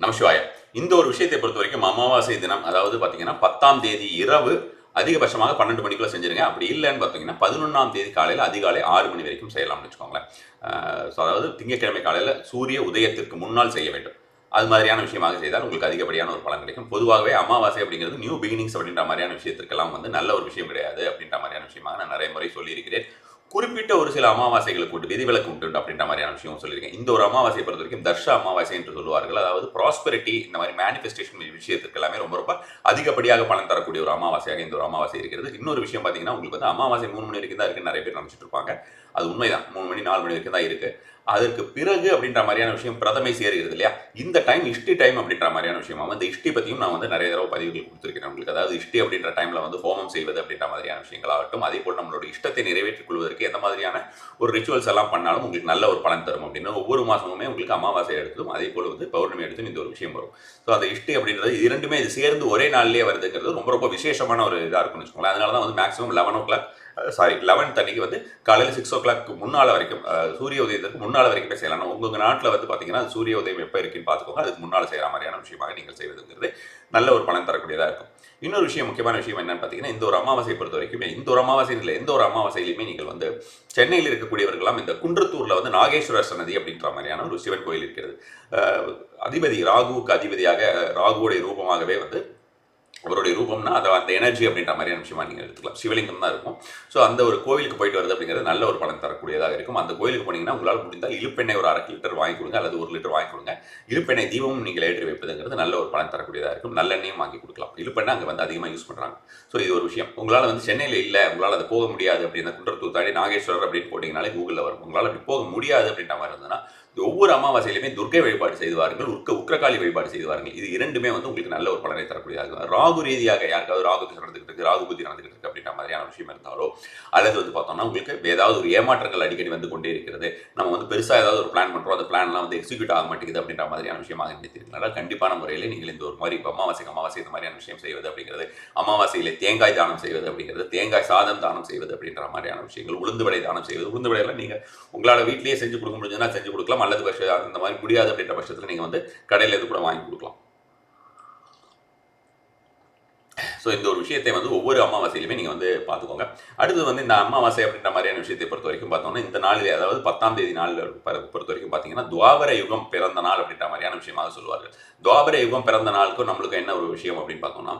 நமசிவாய. இந்த ஒரு விஷயத்தை பொறுத்த வரைக்கும் அமாவாசை தினம் அதாவது பார்த்தீங்கன்னா பத்தாம் தேதி இரவு அதிகபட்சமாக பன்னெண்டு மணிக்குள்ள செஞ்சிருங்க. அப்படி இல்லைன்னு பார்த்தீங்கன்னா பதினொன்றாம் தேதி காலையில் அதிகாலை ஆறு மணி வரைக்கும் செய்யலாம்னு வச்சுக்கோங்களேன். ஸோ அதாவது திங்கட்கிழமை காலையில் சூரிய உதயத்திற்கு முன்னால் செய்ய வேண்டும். அது மாதிரியான விஷயமாக செய்தால் உங்களுக்கு அதிகப்படியான ஒரு பலன் கிடைக்கும். பொதுவாகவே அமாவாசை அப்படிங்கிறது நியூ பிகினிங்ஸ் அப்படின்ற மாதிரியான விஷயத்திற்கெல்லாம் வந்து நல்ல ஒரு விஷயம் கிடையாது அப்படின்ற மாதிரியான விஷயமாக நான் நிறைய முறை சொல்லியிருக்கிறேன். குறிப்பிட்ட ஒரு சில அமாவாசைகளுக்கு உண்டு விதிவிலக்கு உண்டு அப்படின்ற மாதிரியான விஷயம் சொல்லியிருக்கேன். இந்த ஒரு அமாவாசையை பொறுத்த வரைக்கும் தர்ஷ அமாவாசை என்று சொல்லுவார்கள். அதாவது ப்ராஸ்பெரிட்டி இந்த மாதிரி மேனிஃபெஸ்டேஷன் விஷயத்துக்கு எல்லாமே ரொம்ப ரொம்ப அதிகப்படியாக பலன் தரக்கூடிய ஒரு அமாவாசையாக இந்த ஒரு அமாவாசை இருக்கிறது. இன்னொரு விஷயம் பார்த்தீங்கன்னா உங்களுக்கு வந்து அமாவாசை மூணு மணி வரைக்கும் தான் இருக்குன்னு நிறைய பேர் நினச்சிட்டு இருப்பாங்க. அது உண்மைதான். மூணு மணி நாலு மணி வரைக்கும் தான் இருக்குது அதற்கு பிறகு அப்படின்ற மாதிரியான விஷயம் பிரதமை சேருகிறது இல்லையா? இந்த டைம் இஷ்டி டைம் அப்படின்ற மாதிரியான விஷயமா? வந்து இஷ்டி பற்றியும் நான் வந்து நிறைய தடவை பதிவுகள் கொடுத்துருக்கிறேன் உங்களுக்கு. அதாவது இஷ்டி அப்படின்ற டைமில் வந்து ஹோமம் செய்வது அப்படின்ற மாதிரியான விஷயங்களாகட்டும் அதே போல் நம்மளோட இஷ்டத்தை நிறைவேற்றிக் கொள்வதற்கு எந்த மாதிரியான ஒரு ரிச்சுவல்ஸ் எல்லாம் பண்ணாலும் உங்களுக்கு நல்ல ஒரு பலன் தரும் அப்படின்னு. ஒவ்வொரு மாதமுமே உங்களுக்கு அமாவாசை எடுத்தும் அதே போல் வந்து பௌர்ணமி எடுத்தும் இந்த ஒரு விஷயம் வரும். ஸோ அந்த இஷ்டி அப்படின்றது இது இரண்டுமே இது சேர்ந்து ஒரே நாள்லேயே வருதுங்கிறது ரொம்ப ரொம்ப விசேஷமான ஒரு இதாக இருக்கும்னு வச்சுக்கோங்களேன். அதனால தான் வந்து maximum eleven o'clock sorry eleventh அன்னைக்கு வந்து காலையில் சிக்ஸ் ஓ கிளாக் முன்னால் வரைக்கும் சூரிய உதயத்துக்கு முன்னால் வரைக்கும் செய்யலாம். உங்கள் நாட்டில் வந்து பார்த்தீங்கன்னா சூரிய உதயம் எப்போ இருக்குன்னு பார்த்துக்கோங்க அதுக்கு முன்னால் செய்கிற மாதிரியான விஷயமாக நீங்கள் செய்வதுங்கிறது நல்ல ஒரு பலன் தரக்கூடியதாக இருக்கும். இன்னொரு விஷயம் முக்கியமான விஷயம் என்னன்னு பார்த்தீங்கன்னா இந்த ஒரு அமாவாசை பொறுத்த வரைக்குமே இந்த ஒரு அமாவாசை இல்லை எந்த ஒரு அமாவாசையிலுமே நீங்கள் வந்து சென்னையில் இருக்கக்கூடியவர்களாம் இந்த குன்றத்தூரில் வந்து நாகேஸ்வரர் சன்னதி அப்படின்ற மாதிரியான ஒரு சிவன் கோயில் இருக்கிறது. அதிபதி ராகுவுக்கு அதிபதியாக ராகுவோடைய ரூபமாகவே வந்து அவருடைய ரூபம்னா அதை அந்த எனர்ஜி அப்படின்ற மாதிரியான விஷயமா நீங்கள் எடுத்துக்கலாம். சிவலிங்கம் தான் இருக்கும். ஸோ அந்த ஒரு கோவிலுக்கு போயிட்டு வருது அப்படிங்கிறது நல்ல ஒரு பலன் தரக்கூடியதாக இருக்கும். அந்த கோயிலுக்கு போனீங்கன்னா உங்களால் முடிந்தால் இழுப்பெண்ணெய் ஒரு அரை லிட்டர் வாங்கி கொடுங்க அல்லது ஒரு லிட்டர் வாங்கி கொடுங்க. இழுப்பெண்ணெய் தீபமும் நீங்கள் ஏற்றி வைப்பதுங்கிறது நல்ல ஒரு பலன் தரக்கூடியதாக இருக்கும். நல்லெண்ணெயும் வாங்கி கொடுக்கலாம். இழுப்பெண்ணெய் அங்கே வந்து அதிகமாக யூஸ் பண்ணுறாங்க ஸோ இது ஒரு விஷயம். உங்களால் வந்து சென்னையில் இல்லை உங்களால் அது போக முடியாது அப்படின்னா குன்றத்தூர் தாண்டி நாகேஸ்வரர் அப்படின்னு போட்டிங்கனாலே கூகுளில் வரும். உங்களால் அப்படி போக முடியாது அப்படின்ற மாதிரி இருந்ததுன்னா ஒவ்வொரு அமாவாசையிலுமே துர்க்கை வழிபாடு செய்வார்கள் உட்க உக்கிரகாளி வழிபாடு செய்வார்கள் இது இரண்டுமே வந்து உங்களுக்கு நல்ல ஒரு பலனை தரக்கூடியதாக ராகு ரீதியாக யாருக்காவது ராகு நடந்துகிட்டு இருக்கு ராகு புத்தி நடந்துகிட்டு இருக்கு. அப்படின்ற மாதிரியான விஷயம் இருந்தாலோ அல்லது வந்து பார்த்தோம்னா உங்களுக்கு ஏதாவது ஒரு ஏமாற்றங்கள் அடிக்கடி வந்து கொண்டே இருக்கிறது நம்ம வந்து பெருசாக ஏதாவது ஒரு பிளான் பண்ணுறோம் அந்த பிளான்லாம் வந்து எக்ஸிக்யூட் ஆக மாட்டேங்குது அப்படின்ற மாதிரியான விஷயமாக நினைத்திருக்கிறனால கண்டிப்பான முறையில் நீங்கள் இந்த ஒரு மாதிரி இப்போ அமாவாசைக்கு அமாவாசை இந்த மாதிரியான விஷயம் செய்வது அப்படிங்கிறது அமாவாசையில் தேங்காய் தானம் செய்வது அப்படிங்கிறது தேங்காய் சாதம் தானம் செய்வது அப்படின்ற மாதிரியான விஷயங்கள் உளுந்து வடை தானம் செய்வது உளுந்து வடையெல்லாம் நீங்கள் உங்களால் வீட்லேயே செஞ்சு கொடுக்க முடிஞ்சதுன்னா செஞ்சு கொடுக்கலாம் அல்லது பட்சம் அந்த மாதிரி முடியாது அப்படின்ற பட்சத்தில் நீங்கள் வந்து கடையில் இது கூட வாங்கி கொடுக்கலாம். ஸோ இந்த ஒரு விஷயத்தை வந்து ஒவ்வொரு அமாவாசையிலுமே நீங்கள் வந்து பார்த்துக்கோங்க. அடுத்தது வந்து இந்த அமாவாசை அப்படின்ற மாதிரியான விஷயத்தை பொறுத்த வரைக்கும் பார்த்தோம்னா இந்த நாளில் அதாவது பத்தாம் தேதி நாள் பொறுத்த வரைக்கும் பார்த்தீங்கன்னா துவாபர யுகம் பிறந்த நாள் அப்படின்ற மாதிரியான விஷயமாக சொல்லுவார்கள். துவாபர யுகம் பிறந்த நாளுக்கும் நம்மளுக்கு என்ன ஒரு விஷயம் அப்படின்னு பார்த்தோம்னா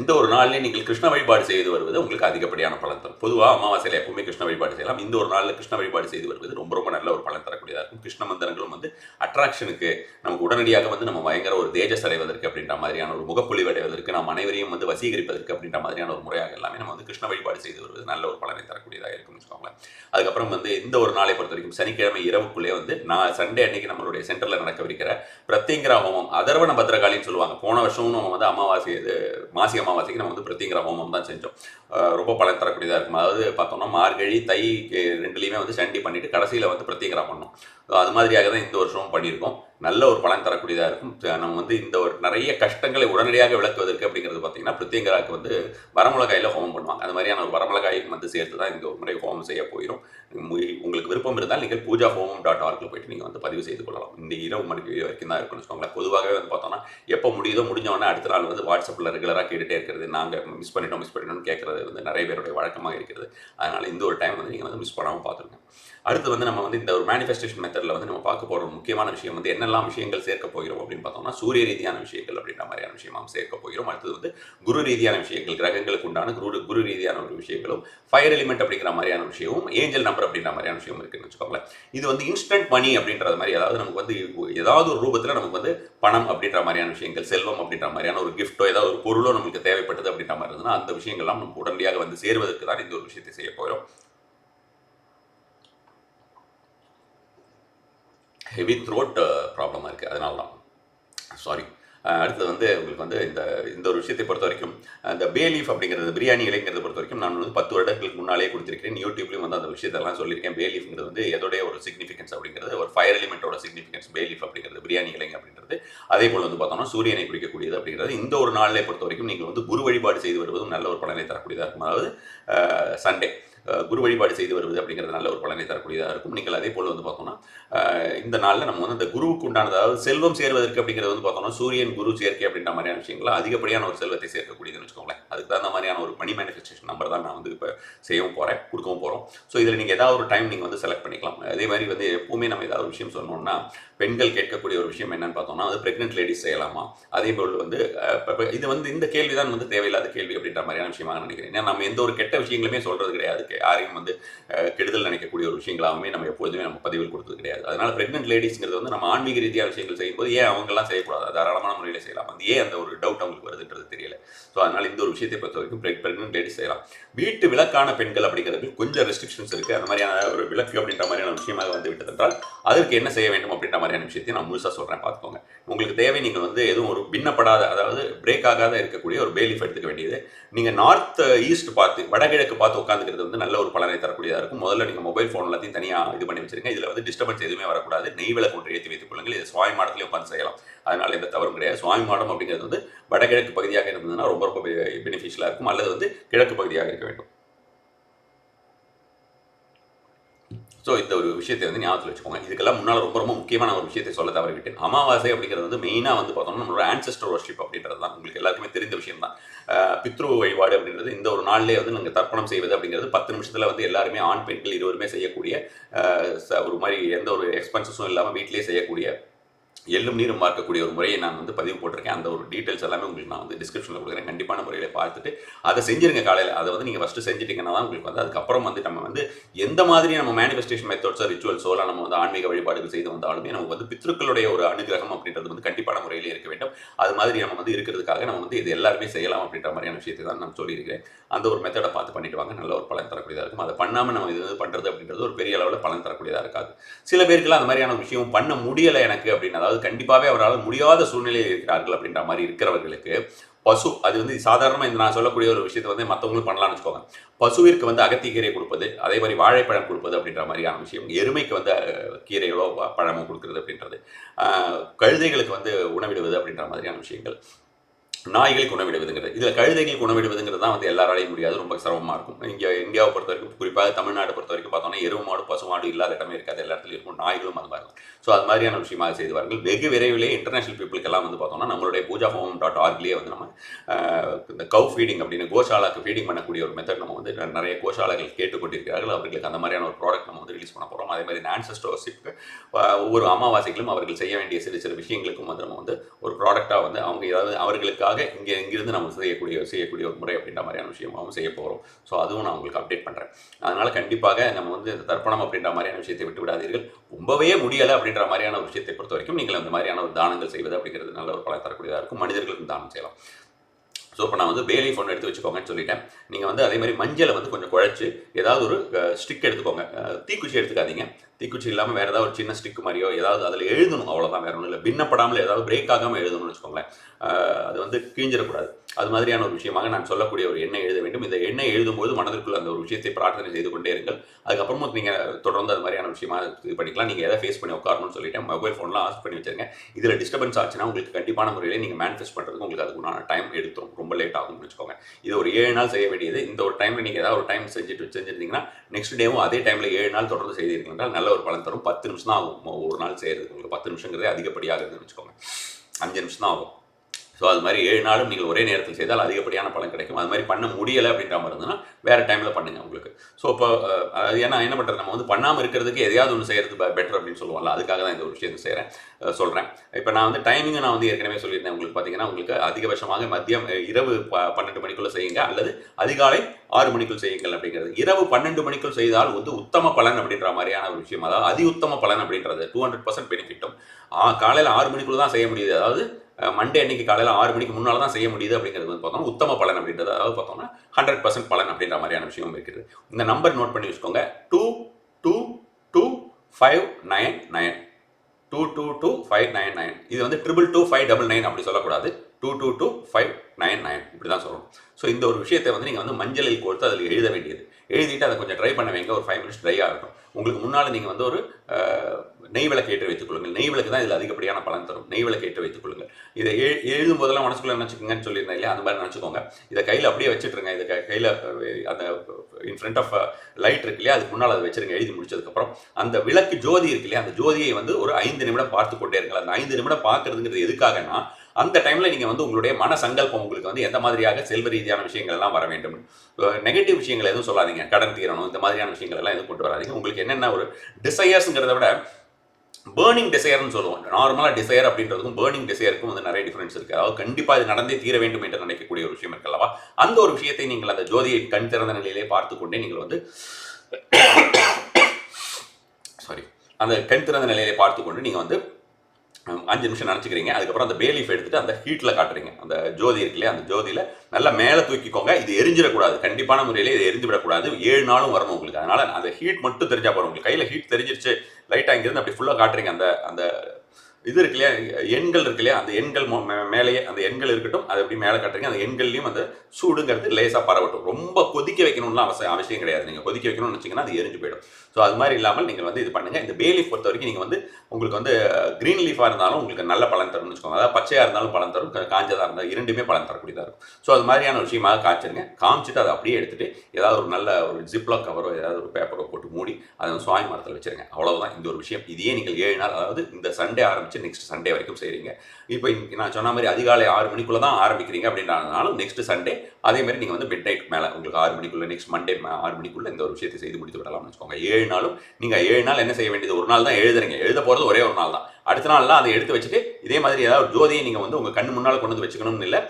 இந்த ஒரு நாளில் நீங்கள் கிருஷ்ண வழிபாடு செய்து வருவது உங்களுக்கு அதிகப்படியான பலன் தரும் பொதுவாக அமாவாசையில் எப்பவுமே கிருஷ்ண வழிபாடு செய்யலாம். இந்த ஒரு நாளில் கிருஷ்ண வழிபாடு செய்து வருவது ரொம்ப ரொம்ப நல்ல ஒரு பலன் தரக்கூடியதாக இருக்கும். கிருஷ்ண மந்திரங்களும் வந்து அட்ராக்ஷனுக்கு நமக்கு உடனடியாக வந்து நம்ம பயங்கர ஒரு தேஜஸ் அடைவதற்கு அப்படின்ற மாதிரியான ஒரு முகப்பொழிவு அடைவதற்கு நாம் அனைவரையும் வந்து வசீகரிப்பதற்கு அப்படின்ற மாதிரியான ஒரு முறையாக எல்லாமே நம்ம வந்து கிருஷ்ண வழிபாடு செய்து வருவது நல்ல ஒரு பலனை தரக்கூடியதாக இருக்கும்னு வச்சுக்கோங்களேன். அதுக்கப்புறம் வந்து இந்த ஒரு நாளை பொறுத்த வரைக்கும் சனிக்கிழமை இரவுக்குள்ளே வந்து நான் சண்டே அன்னைக்கு நம்மளுடைய சென்டரில் நடக்கவிருக்கிற பிரத்யங்கிரா ஹோமம் அதர்வன பத்திரகாலின்னு சொல்லுவாங்க. போன வருஷமும் நம்ம வந்து அமாவாசை மாசி அமாவாசைக்கு நம்ம வந்து பிரத்திங்கிற ஹோமம் தான் செஞ்சோம். ரொம்ப பலன் தரக்கூடியதாக இருக்கும்? அதாவது பார்த்தோம்னா மார்கழி தை ரெண்டுலேயுமே வந்து சண்டி பண்ணிட்டு கடைசியில் வந்து பிரத்திங்கிற பண்ணோம். அது மாதிரியாக தான் இந்த வருஷமும் பண்ணியிருக்கோம். நல்ல ஒரு பலன் தரக்கூடியதாக இருக்கும். நம்ம வந்து இந்த ஒரு நிறைய கஷ்டங்களை உடனடியாக விளக்குவதற்கு அப்படிங்கிறது பார்த்தீங்கன்னா பிரத்யங்கராக்கு வந்து வரமிளகாயில் ஹோமம் பண்ணுவாங்க. அது மாதிரியான ஒரு வரமிளகாயும் வந்து சேர்த்து தான் இந்த ஒரு முறை ஹோமம் செய்ய போயிடும் உங்களுக்கு விருப்பம் இருந்தால் நீங்கள் பூஜா ஹோமம் டாட் ஆர்கில் போயிட்டு நீங்கள் வந்து பதிவு செய்து கொள்ளலாம். இந்த இரவு மணிக்கு வரைக்கும் தான் இருக்குன்னு வச்சுக்கோங்களேன். பொதுவாகவே வந்து பார்த்தோம்னா எப்போ முடியுதோ முடிஞ்சவொடனே அடுத்த நாள் வந்து வாட்ஸ்அப்பில் ரெகுலராக கேட்டுகிட்டே இருக்கிறது நாங்கள் மிஸ் பண்ணிட்டோம் மிஸ் பண்ணிட்டோம்னு கேட்குறது வந்து நிறைய பேருடைய வழக்கமாக இருக்கிறது. அதனால் இந்த ஒரு டைம் வந்து நீங்கள் வந்து மிஸ் பண்ணாமல் பார்த்துருங்க அடுத்து வந்து நம்ம வந்து இந்த ஒரு மேனிஃபெஸ்டேஷன் மெத்தடில் வந்து நம்ம பார்க்க போகிற முக்கியமான விஷயம் வந்து என்னெல்லாம் விஷயங்கள் சேர்க்க போகிறோம் அப்படின்னு பார்த்தோம்னா சூரிய ரீதியான விஷயங்கள் அப்படின்ற மாதிரியான விஷயமாக சேர்க்க போகிறோம். அடுத்தது வந்து குரு ரீதியான விஷயங்கள் கிரகங்களுக்கு உண்டான குரு குரு ரீதியான ஒரு விஷயங்களும் ஃபயர் எலிமெண்ட் அப்படிங்கிற மாதிரியான விஷயமும் ஏஞ்சல் நம்பர் அப்படின்ற மாதிரியான விஷயம் இருக்குன்னு வச்சுக்கோங்களேன். இது வந்து இன்ஸ்டன்ட் மணி அப்படின்றது மாதிரி அதாவது நமக்கு வந்து ஏதாவது ஒரு ரூபத்தில் நமக்கு வந்து பணம் அப்படின்ற மாதிரியான விஷயங்கள் செல்வம் அப்படின்ற மாதிரியான ஒரு கிஃப்ட்டோ ஏதாவது ஒரு பொருளோ நமக்கு தேவைப்பட்டது அப்படின்ற மாதிரி இருந்ததுன்னா அந்த விஷயங்கள்லாம் நமக்கு உடனடியாக வந்து சேருவதற்கு தான் இந்த ஒரு விஷயத்தை செய்ய போகிறோம் ஹெவி த்ரோட் ப்ராப்ளமாக இருக்குது அதனால தான் சாரி அடுத்தது வந்து உங்களுக்கு வந்து இந்த இந்த ஒரு விஷயத்தை பொறுத்த வரைக்கும் அந்த பேலீஃப் அப்படிங்கிறது பிரியாணி இலைங்கிறத பொறுத்த வரைக்கும் நான் வந்து பத்து வருடங்களுக்கு முன்னாலே கொடுத்துருக்கேன் யூடியூப்லேயும் வந்து அந்த விஷயத்தெல்லாம் சொல்லியிருக்கேன். பே லீஃப்ங்கிறது வந்து எதோடைய ஒரு சிக்னிஃபிகன்ஸ் அப்படிங்கிறது ஒரு ஃபயர் எலிமெண்ட்டோட சிக்னிஃபிகன்ஸ் பேலீஃப் அப்படிங்கிறது பிரியாணி இலைங்க அப்படின்றது. அதே போல் வந்து பார்த்தோம்னா சூரியனை குறிக்கக்கூடியது அப்படிங்கிறது. இந்த ஒரு நாளிலே பொறுத்த வரைக்கும் நீங்கள் வந்து குரு வழிபாடு செய்து வருவதும் நல்ல ஒரு பலனை தரக்கூடியதாக இருக்கும். அதாவது சண்டே குரு வழிபாடு செய்து வருவது அப்படிங்கிறது நல்ல ஒரு பலனை தரக்கூடியதாக இருக்கும். நீங்கள் அதே போல் வந்து பார்த்தோம்னா இந்த நாளில் நம்ம வந்து இந்த குருவுக்கு உண்டானது அதாவது செல்வம் சேர்வதற்கு அப்படிங்கிறது வந்து பார்த்தோம்னா சூரியன் குரு சேர்க்கை அப்படின்ற மாதிரியான விஷயங்கள் அதிகப்படியான ஒரு செல்வத்தை சேர்க்கக்கூடியதுன்னு வச்சுக்கோங்களேன். அதுக்கு தகுந்த மாதிரியான ஒரு மணி மேனிஃபெஸ்டேஷன் நம்பர் தான் நான் வந்து இப்போ செய்யவும் போகிறேன் கொடுக்கவும் போகிறோம் ஸோ இதில் நீங்கள் ஏதாவது ஒரு டைம் நீங்கள் வந்து செலக்ட் பண்ணிக்கலாம். அதே மாதிரி வந்து எப்பவுமே நம்ம ஏதாவது ஒரு விஷயம் சொன்னோம்னா பெண்கள் கேட்கக்கூடிய ஒரு விஷயம் என்னன்னு பார்த்தோம்னா அது பிரெக்னென்ட் லேடிஸ் செய்யலாமா? அதே போல் வந்து இது வந்து இந்த கேள்வி தான் வந்து தேவையில்லாத கேள்வி அப்படின்ற மாதிரியான விஷயமாக நான் நினைக்கிறேன். ஏன்னா நம்ம எந்த ஒரு கெட்ட விஷயங்களுமே சொல்றது கிடையாது. யாரையும் வந்து கெடுதல் நினைக்கக்கூடிய ஒரு விஷயங்களாகவுமே நம்ம எப்போதுமே நம்ம பதிவில் கொடுத்தது கிடையாது. அதனால பிரெக்னென்ட் லேடிஸ்ங்கிறது வந்து நம்ம ஆன்மீக ரீதியாக விஷயங்கள் செய்யும்போது ஏன் அவங்கெல்லாம் செய்யக்கூடாது? தாராளமான முறையில் செய்யலாம். வந்து ஏன் அந்த ஒரு டவுட் அவங்களுக்கு வருதுன்றது தெரியல. ஸோ அதனால இந்த ஒரு விஷயத்தை பொறுத்த வரைக்கும் பிரெக்னென்ட் லேடிஸ் செய்யலாம். வீட்டு விளக்கான பெண்கள் அப்படிங்கிறது கொஞ்சம் ரெஸ்ட்ரிக்ஷன்ஸ் இருக்குது அந்த மாதிரியான ஒரு விளக்கு அப்படின்ற மாதிரியான விஷயமாக வந்து விட்டதென்றால் அதற்கு என்ன செய்ய வேண்டும் அப்படின்ற மாதிரி மாதிரியான விஷயத்தையும் நான் முழுசாக சொல்கிறேன் பார்த்துக்கோங்க. உங்களுக்கு தேவை நீங்கள் வந்து எதுவும் ஒரு பின்னப்படாத அதாவது பிரேக் ஆகாத இருக்கக்கூடிய ஒரு பேலிஃப் எடுத்துக்க வேண்டியது. நீங்கள் நார்த் ஈஸ்ட் பார்த்து வடகிழக்கு பார்த்து உட்காந்துக்கிறது வந்து நல்ல ஒரு பலனை தரக்கூடியதாக இருக்கும். முதல்ல நீங்கள் மொபைல் ஃபோன் எல்லாத்தையும் தனியாக இது பண்ணி வச்சிருங்க. இதில் வந்து டிஸ்டர்பன்ஸ் எதுவுமே வரக்கூடாது. நெய் விளக்கு ஒன்று ஏற்றி வைத்துக் கொள்ளுங்கள். இது சுவாமி மாடத்திலே உட்காந்து செய்யலாம். அதனால் எந்த தவறும் கிடையாது. சுவாமி மாடம் அப்படிங்கிறது வந்து வடகிழக்கு பகுதியாக இருந்ததுன்னா ரொம்ப ரொம்ப பெனிஃபிஷியலாக இருக்கும். அல்லது வந்து கிழக்கு பகுதியாக இருக்க வேண்டும். ஸோ இந்த ஒரு விஷயத்தை வந்து ஞாபகத்தில் வச்சுக்கோங்க. இதுக்கெல்லாம் முன்னால் ரொம்ப ரொம்ப முக்கியமான ஒரு விஷயத்தை சொல்ல தவறிவிட்டேன் அமாவாசை அப்படிங்கிறது வந்து மெயினாக வந்து பார்த்தோம்னா நம்மளோட ஆன்செஸ்டர் வர்ஷிப் அப்படின்றது தான். உங்களுக்கு எல்லாருக்குமே தெரிந்த விஷயம் தான். பித்ரு வழிபாடு அப்படின்றது இந்த ஒரு நாள்லேயே வந்து நாங்கள் தர்ப்பணம் செய்வது அப்படிங்கிறது பத்து நிமிஷத்தில் வந்து எல்லாருமே ஆண் பெண்கள் இருவருமே செய்யக்கூடிய ச- ஒரு மாதிரி எந்த ஒரு எக்ஸ்பென்சஸும் இல்லாமல் வீட்டிலேயே செய்யக்கூடிய எள்ளும் நீரும் பார்க்கக்கூடிய ஒரு முறையை நான் வந்து பதிவு போட்டிருக்கேன். அந்த ஒரு டீட்டெயில்ஸ் எல்லாமே உங்களுக்கு நான் வந்து டிஸ்கிரிப்ஷனில் கொடுக்குறேன். கண்டிப்பான முறையில் பார்த்துட்டு அதை செஞ்சிருங்க காலையில். அதை வந்து நீங்கள் ஃபஸ்ட்டு செஞ்சுட்டீங்கன்னா தான் உங்களுக்கு வந்து அதுக்கப்புறம் வந்து நம்ம வந்து எந்த மாதிரி நம்ம மேனிஃபெஸ்டேஷன் மெத்தட்ஸோ ரிச்சுவல்ஸோ இல்லை நம்ம வந்து ஆன்மீக வழிபாடுகள் செய்து வந்தாலுமே நமக்கு வந்து பித்ருக்களுடைய ஒரு அனுகிரகம் அப்படின்றது வந்து கண்டிப்பான முறையில் இருக்க வேண்டும். அது மாதிரி நம்ம வந்து இருக்கிறதுக்காக நம்ம வந்து இது எல்லாருமே செய்யலாம் அப்படின்ற மாதிரியான விஷயத்தை தான் நான் சொல்லியிருக்கிறேன். அந்த ஒரு மெத்தடை பார்த்து பண்ணிட்டு வாங்க. நல்ல ஒரு பலன் தரக்கூடியதாக இருக்கும். அதை பண்ணாமல் நம்ம இது வந்து பண்ணுறது அப்படின்றது ஒரு பெரிய அளவில் பலன் தரக்கூடியதாக இருக்காது. சில பேருக்குலாம் அந்த மாதிரியான விஷயம் பண்ண முடியலை எனக்கு அப்படின்னு அதாவது கண்டிப்பாகவே அவரால் முடியாத சூழ்நிலையில் இருக்கிறார்கள் அப்படின்ற மாதிரி இருக்கிறவர்களுக்கு பசு அது வந்து சாதாரணமாக இந்த நான் சொல்லக்கூடிய ஒரு விஷயத்தை வந்து மற்றவங்களும் பண்ணலாம்னு வச்சுக்கோங்க. பசுவிற்கு வந்து அகத்திக்கீரை கொடுப்பது அதே மாதிரி வாழைப்பழம் கொடுப்பது அப்படின்ற மாதிரியான விஷயம் எருமைக்கு வந்து கீரைகளோ பழமோ கொடுக்குறது அப்படின்றது கழுதைகளுக்கு வந்து உணவிடுவது அப்படின்ற மாதிரியான விஷயங்கள். நாய்களுக்கு உணவிடுவதுங்கிறது. இதில் கழுதைகளுக்கு உணவிடுவதுங்கிறது தான் வந்து எல்லாராலையும் முடியாது. ரொம்ப சிரமமாக இருக்கும். இங்கே இந்தியாவை பொறுத்த வரைக்கும் குறிப்பாக தமிழ்நாடு பொறுத்த வரைக்கும் பார்த்தோன்னா எருவு மாடு பசு மாடு இல்லாத இடமே இருக்காது. எல்லா இடத்துலையும் இருக்கும். நாய்களும் அது மாதிரி ஸோ அது மாதிரியான விஷயமாக செய்துவார்கள். வெகு விரைவிலே இன்டர்நேஷனல் பீப்புளுக்கெல்லாம் வந்து பார்த்தோம்னா நம்மளுடைய பூஜா ஹோம் டாட் ஆர்க்லேயே வந்து நம்ம இந்த கவு ஃபீடிங் அப்படின்னு கோஷாலாக்கு ஃபீடிங் பண்ணக்கூடிய ஒரு மெத்தட் நம்ம வந்து நிறைய கோஷாலாக்கள் கேட்டுக்கொண்டிருக்கிறார்கள். அவர்களுக்கு அந்த மாதிரியான ஒரு ப்ராடக்ட் நம்ம வந்து ரிலீஸ் பண்ண போகிறோம் அதே மாதிரி ஆன்சஸ்டோர்ஷிப்க்கு ஒவ்வொரு அமாவாசைகளும் அவர்கள் செய்ய வேண்டிய சிறு சிறு விஷயங்களுக்கும் வந்து நம்ம வந்து ஒரு ப்ராடக்டாக வந்து அவங்க ஏதாவது அவர்களுக்காக இங்கே இங்கிருந்து நம்ம செய்யக்கூடிய செய்யக்கூடிய ஒரு முறை அப்படின்ற மாதிரியான விஷயமாகவும் செய்ய போகிறோம். ஸோ அதுவும் நான் உங்களுக்கு அப்டேட் பண்ணுறேன் அதனால் கண்டிப்பாக நம்ம வந்து இந்த தர்ப்பணம் அப்படின்ற மாதிரியான விஷயத்தை விட்டு விடாதீர்கள். ரொம்பவே முடியலை அப்படின்ற மாதிரியான விஷயத்தை பொறுத்த வரைக்கும் நீங்கள் அந்த மாதிரியான ஒரு தானங்கள் செய்வது அப்படிங்கிறது நல்ல ஒரு பலன் தரக்கூடியதாக இருக்கும். மனிதர்களுக்கும் தானம் செய்யலாம். ஸோ இப்போ நான் வந்து பேலி ஃபோன் எடுத்து வச்சுக்கோங்கன்னு சொல்லிட்டேன். நீங்கள் வந்து அதே மாதிரி மஞ்சளை வந்து கொஞ்சம் குழச்சி ஏதாவது ஒரு ஸ்டிக் எடுத்துக்கோங்க. தீக்குச்சி எடுத்துக்காதீங்க. தீக்குச்சி இல்லாமல் வேறு ஏதாவது ஒரு சின்ன ஸ்டிக் மாதிரியோ ஏதாவது அதில் எழுதணும். அவ்வளோதான் வேறு ஒன்றும் இல்லை. பின்னப்படாமல் ஏதாவது பிரேக் ஆகாமல் எழுதணும்னு வச்சுக்கோங்களேன். அது வந்து கிழிஞ்சிடக்கூடாது. அது மாதிரியான ஒரு விஷயமாக நான் சொல்லக்கூடிய ஒரு எண்ணெய் எழுத வேண்டும். இந்த எண்ணெய் எழுதும்போது மனதிற்குள்ள அந்த ஒரு விஷயத்தை பிரார்த்தனை செய்து கொண்டே இருங்கள். அதுக்கப்புறமும் நீங்கள் தொடர்ந்து அது மாதிரியான விஷயமா இது பண்ணிக்கலாம். நீங்கள் எதை ஃபேஸ் பண்ணி உட்காரணும்னு சொல்லிட்டேன் மொபைல் ஃபோன்லாம் ஆஃப் பண்ணி வச்சிருங்க. இதில் டிஸ்டர்பன்ஸ் ஆச்சுன்னா உங்களுக்கு கண்டிப்பான முறையில் நீங்கள் மேனிஃபெஸ்ட் பண்ணுறதுக்கு உங்களுக்கு அதுக்குண்டான டைம் எடுத்துரும். ரொம்ப லேட் ஆகும்னு வச்சுக்கோங்க. இது ஒரு ஏழு நாள் செய்ய வேண்டியது. இந்த ஒரு டைமில் நீங்கள் ஏதாவது ஒரு டைம் செஞ்சுட்டு செஞ்சிருந்தீங்கன்னா நெக்ஸ்ட் டேவும் அதே டைமில் ஏழு நாள் தொடர்ந்து செய்தீர்கள் நல்ல ஒரு பலன் தரும். பத்து நிமிஷம் தான் ஆகும் ஒரு நாள் செய்கிறது உங்களுக்கு பத்து நிமிஷங்கிறதே அதிகப்படியாகுதுன்னு வச்சுக்கோங்க. அஞ்சு நிமிஷம் தான் ஆகும். ஸோ அது மாதிரி ஏழு நாளும் நீங்கள் ஒரே நேரத்தில் செய்தால் அதிகப்படியான பலன் கிடைக்கும். அது மாதிரி பண்ண முடியலை அப்படின்ற மாதிரி இருந்ததுன்னா வேறு டைமில் பண்ணுங்கள் உங்களுக்கு. ஸோ இப்போ அது ஏன்னா என்ன பண்ணுறது நம்ம வந்து பண்ணாமல் இருக்கிறதுக்கு எதையாவது ஒன்று செய்கிறது பெட்டர் அப்படின்னு சொல்லுவாங்கல்ல அதுக்காக தான் இந்த ஒரு விஷயத்தை செய்கிறேன் சொல்கிறேன் இப்போ நான் வந்து டைமிங்கை நான் வந்து ஏற்கனவே சொல்லியிருந்தேன் உங்களுக்கு. பார்த்தீங்கன்னா உங்களுக்கு அதிகபட்சமாக மதியம் இரவு ப பன்னெண்டு மணிக்குள்ளே செய்யுங்க. அல்லது அதிகாலை ஆறு மணிக்குள் செய்யுங்கள் அப்படிங்கிறது. இரவு பன்னெண்டு மணிக்குள் செய்தால் வந்து உத்தம பலன் அப்படின்ற மாதிரியான ஒரு விஷயம். அதாவது அதி உத்தம பலன் அப்படின்றது. டூ ஹண்ட்ரட் பர்சன்ட் பெனிஃபிட்டும் காலையில் ஆறு மணிக்குள்ளே தான் செய்ய முடியுது. அதாவது மண்டே அன்னைக்கு காலையில் ஆறு மணிக்கு முன்னால் தான் செய்ய முடியுது அப்படிங்கிறது வந்து பார்த்தோம்னா உத்தம பலன் அப்படின்றது அதாவது பார்த்தோம்னா ஹண்ட்ரட் பர்சன்ட் பலன் அப்படின்ற மாதிரியான விஷயம் இருக்குது. இந்த நம்பர் நோட் பண்ணி வச்சுக்கோங்க. Two two two five nine nine two two two five nine nine இது வந்து triple two five double nine அப்படி சொல்லக்கூடாது. Two two two five nine nine இப்படி தான் சொல்லணும். ஸோ இந்த ஒரு விஷயத்தை வந்து நீங்கள் வந்து மஞ்சளில் கொடுத்து அதில் எழுத வேண்டியது. எழுதிட்டு அதை கொஞ்சம் ட்ரை பண்ண வைங்க ஒரு ஃபைவ் மினிட்ஸ் ட்ரை ஆகட்டும். உங்களுக்கு முன்னால் நீங்கள் வந்து ஒரு நெய் விளக்கு ஏற்றி வைத்துக் கொள்ளுங்கள். நெய் விளக்கு தான் இதில் அதிகப்படியான பலன் தரும். நெய் விளக்கு ஏற்றி வைத்துக் கொள்ளுங்கள். இதை எழு எழுதும் போதெல்லாம் மனசுக்குள்ள நினச்சிக்கங்கன்னு சொல்லியிருந்தேன் இல்லையா? அந்த மாதிரி நினச்சிக்கோங்க. இதை கையில் அப்படியே வச்சுட்டுருங்க இதை கையில் அந்த இன் ஃப்ரண்ட் ஆஃப் லைட் இருக்கு இல்லையா? அதுக்கு முன்னால் அதை வச்சிருங்க. எழுதி முடிச்சதுக்கப்புறம் அந்த விளக்கு ஜோதி இருக்கு இல்லையா? அந்த ஜோதியை வந்து ஒரு ஐந்து நிமிடம் பார்த்து கொண்டே இருங்கள். அந்த ஐந்து நிமிடம் பார்க்குறதுங்கிறது எதுக்காகன்னா அந்த டைமில் நீங்கள் வந்து உங்களுடைய மன சங்கல்பம் உங்களுக்கு வந்து எந்த மாதிரியாக செல்வ ரீதியான விஷயங்கள் எல்லாம் வர வேண்டும்? நெகட்டிவ் விஷயங்கள் எதுவும் சொல்லாதீங்க. கடன் தீரணும் இந்த மாதிரியான விஷயங்கள் எல்லாம் எதுவும் கொண்டு வராதீங்க. உங்களுக்கு என்னென்ன ஒரு டிசையர்ஸுங்கிறத விட பேர்னிங் டிசையர்னு சொல்லுவோம். நார்மலாக டிசையர் அப்படின்றதுக்கும் பேர்னிங் டிசையருக்கும் வந்து நிறைய டிஃப்ரென்ஸ் இருக்குது அதாவது கண்டிப்பாக இது நடந்தே தீர வேண்டும் என்று நினைக்கக்கூடிய ஒரு விஷயம் இருக்கல்லவா அந்த ஒரு விஷயத்தை நீங்கள் அந்த ஜோதியை கண் திறந்த நிலையிலே பார்த்து கொண்டே நீங்கள் வந்து சாரி அந்த கண் திறந்த நிலையிலே பார்த்து கொண்டு நீங்கள் வந்து அஞ்சு நிமிஷம் நினச்சிக்கிறீங்க. அதுக்கப்புறம் அந்த பேலீஃப் எடுத்துட்டு அந்த ஹீட்டில் காட்டுறீங்க. அந்த ஜோதி இருக்குல்லையே அந்த ஜோதியில் நல்லா மேலே தூக்கிக்கோங்க. இது எரிஞ்சிடக்கூடாது. கண்டிப்பான முறையில் இது எரிஞ்சு விடக்கூடாது ஏழு நாளும் வரணும் உங்களுக்கு? அதனால் அந்த ஹீட் மட்டும் தெரிஞ்சால் போகிறோம் உங்களுக்கு கையில் ஹீட் தெரிஞ்சிருச்சு. லைட்டாக இங்கேருந்து அப்படி ஃபுல்லாக காட்டுறீங்க. அந்த அந்த இது இருக்கு இல்லையா? எண்கள் இருக்கு இல்லையா? அந்த எண்கள் மொ- மே- மேலேயே அந்த எண்கள் இருக்கட்டும் அது எப்படி மேலே கட்டுறீங்க அந்த எண்கள்லையும் அந்த சூடுங்கிறது லேசாக பரவட்டும். ரொம்ப கொதிக்க வைக்கணும்லாம் அவசியம் அவசியம் கிடையாது. நீங்கள் கொதிக்க வைக்கணும்னு வச்சிங்கன்னா அது எரிஞ்சு போயிடும். ஸோ அது மாதிரி இல்லாமல் நீங்கள் வந்து இது பண்ணுங்கள் இந்த பே லீஃப் பொறுத்த வரைக்கும் நீங்கள் வந்து உங்களுக்கு வந்து க்ரீன் லீஃபாக இருந்தாலும் உங்களுக்கு நல்ல பலன் தரும்னு வச்சுக்கோங்க. அதாவது பச்சையாக இருந்தாலும் பலன் தரும் காஞ்சதாக இருந்தால் இரண்டுமே பலன் தரக்கூடியதாக இருக்கும். ஸோ அது மாதிரியான விஷயமாக காய்ச்சிருங்க காமிச்சிட்டு அதை அப்படியே எடுத்துகிட்டு ஏதாவது ஒரு நல்ல ஒரு ஜிப்லாக் கவரோ ஏதாவது ஒரு பேப்பரோ போட்டு மூடி அதை வந்து சுவாமி மரத்தில் வச்சிருங்க. அவ்வளோதான் இந்த ஒரு விஷயம். இதையே நீங்கள் ஏழு நாள் அதாவது இந்த சண்டே ஆரம்பிச்சு நெக்ஸ்ட் சண்டே வரைக்கும் செய்கிறீங்க இப்போ நான் சொன்ன மாதிரி அதிகாலை ஆறு மணிக்குள்ள தான் ஆரம்பிக்கிறீங்க அப்படின்றனாலும் நெக்ஸ்ட் சண்டே அதே மாதிரி நீங்கள் வந்து மிட் நைட் மேலே உங்களுக்கு ஆறு மணிக்குள்ள நெக்ஸ்ட் மண்டே ஆறு மணிக்குள்ளே இந்த ஒரு விஷயத்தை செய்து முடித்து விடலாம்னு வச்சுக்கோங்க. ஏழு நாளும் நீங்கள் ஏழு நாள் என்ன செய்ய வேண்டியது? ஒரு நாள் தான் எழுதுறீங்க. எழுத போகிறது ஒரே ஒரு நாள் தான். அடுத்த நாள்லாம் அதை எடுத்து வச்சுட்டு இதே மாதிரி ஏதாவது ஜோதியை நீங்கள் வந்து உங்கள் கண் முன்னால் கொண்டு வந்து வச்சுக்கணும்னு இல்லை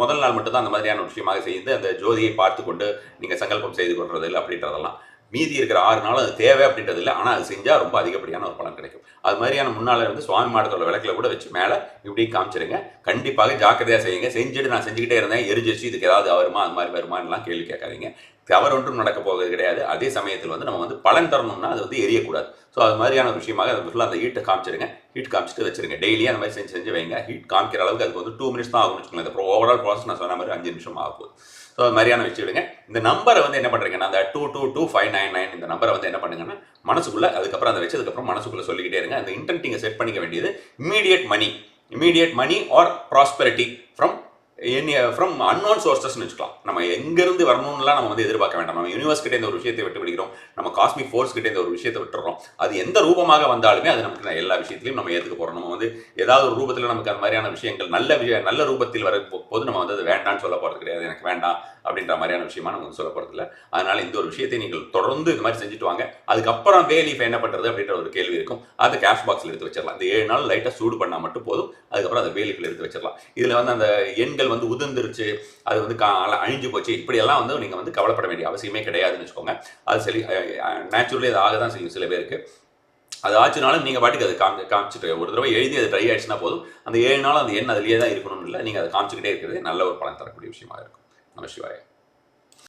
முதல் நாள் மட்டும் தான் அந்த மாதிரியான விஷயமாக செய்து அந்த ஜோதியை பார்த்து கொண்டு நீங்கள் சங்கல்பம் செய்து கொள்றது இல்லை அப்படின்றதெல்லாம். மீதி இருக்கிற ஆறு நாள் அது தேவை அப்படின்றது இல்லை. ஆனால் அது செஞ்சால் ரொம்ப அதிகப்படியான ஒரு பலன் கிடைக்கும். அது மாதிரியான முன்னால் வந்து சுவாமி மாடத்தோட விளக்கில் கூட வச்சு மேலே இப்படி காமிச்சிருங்க. கண்டிப்பாக ஜாக்கிரதையாக செய்யுங்க. செஞ்சுட்டு நான் செஞ்சுக்கிட்டே இருந்தேன் எரிஞ்சிச்சு இதுக்கு ஏதாவது வருமா அது மாதிரி வருமானலாம் கேள்வி கேட்காதீங்க. தவறு ஒன்றும் நடக்க போகிறது கிடையாது. அதே சமயத்தில் வந்து நம்ம வந்து பலன் தரணும்னா அது வந்து எரியக்கூடாது. ஸோ அது மாதிரியான விஷயமாக அது ஃபுல்லாக அந்த ஹீட்டை காமிச்சிருங்க. ஹீட் காமிச்சிட்டு வச்சிருங்க. டெய்லியும் அந்த மாதிரி செஞ்சு செஞ்சு வைங்க. ஹீட் காமிக்கிற அளவுக்கு அதுக்கு வந்து டூ மினிட்ஸ் தான் ஆகும்னு வச்சுக்கோங்க இந்த ஓவரால் ப்ராசஸ் நான் சொன்ன மாதிரி அஞ்சு நிமிஷம் ஆகும் ஸோ அது மாதிரியான வச்சுக்கிடுங்க இந்த நம்பரை வந்து என்ன பண்ணுறீங்கன்னா அந்த two two two five nine nine இந்த நம்பரை வந்து என்ன பண்ணுங்கன்னா மனசுக்குள்ளே அதுக்கப்புறம் அதை வச்சதுக்கப்புறம் மனசுக்குள்ளே சொல்லிக்கிட்டே இருங்க. அந்த இன்டென்ட் நீங்கள் செட் பண்ணிக்க வேண்டியது immediate money immediate money or prosperity from என்ன ஃப்ரம் அன்னோன் சோர்சஸ்னு வச்சுக்கலாம். நம்ம எங்கேருந்து வரணும்லாம் நம்ம வந்து எதிர்பார்க்க வேண்டாம். நம்ம யூனிவர்ஸ் கிட்டே இந்த ஒரு விஷயத்தை விட்டு விடுகிறோம். நம்ம காஸ்மிக் ஃபோர்ஸ் கிட்டே இந்த ஒரு விஷயத்தை விட்டுறோம். அது எந்த ரூபமாக வந்தாலுமே அது நமக்கு எல்லா விஷயத்திலையும் நம்ம ஏற்றுக்க போகிறோம் நம்ம வந்து ஏதாவது ஒரு ரூபத்தில் நமக்கு அந்த மாதிரியான விஷயங்கள் நல்ல விஷய நல்ல ரூபத்தில் வர போது நம்ம வந்து அது வேண்டாம்னு சொல்ல போகிறது கிடையாது. எனக்கு வேண்டாம் அப்படின்ற மாதிரியான விஷயமா நம்ம வந்து சொல்ல போகிறது இல்லை அதனால் இந்த ஒரு விஷயத்தை நீங்கள் தொடர்ந்து இந்த மாதிரி செஞ்சுட்டு வாங்க. அதுக்கப்புறம் வேலீஃப் என்ன பண்ணுறது அப்படின்ற ஒரு கேள்வி இருக்கும். அதை கேஷ் பாக்ஸில் எடுத்து வச்சிடலாம். இந்த ஏழு நாள் லைட்டாக சூடு பண்ணால் மட்டும் போதும். அதுக்கப்புறம் அதை வேலீஃபில் எடுத்து வச்சிடலாம். இதில் வந்து அந்த எண்கள் வந்து உதிர்ந்துருச்சு அது வந்து கா அழிஞ்சு போச்சு. இப்படியெல்லாம் வந்து நீங்கள் வந்து கவலைப்பட வேண்டிய அவசியமே கிடையாதுன்னு வச்சுக்கோங்க. அது சரி நேச்சுரலி அது ஆக தான் செய்யும் சில பேருக்கு. அது ஆச்சுனாலும் நீங்கள் பாட்டுக்கு அதை காமி காமிச்சிட்டு ஒரு தடவை எழுதி அது ட்ரை ஆயிடுச்சுன்னா போதும். அந்த ஏழு நாள் அந்த எண் அதுலேயே தான் இருக்கணும்னு இல்லை. நீங்கள் அதை காமிச்சிக்கிட்டே இருக்கிறது நல்ல ஒரு பலன் தரக்கூடிய விஷயமா இருக்கும். நம சிவாய.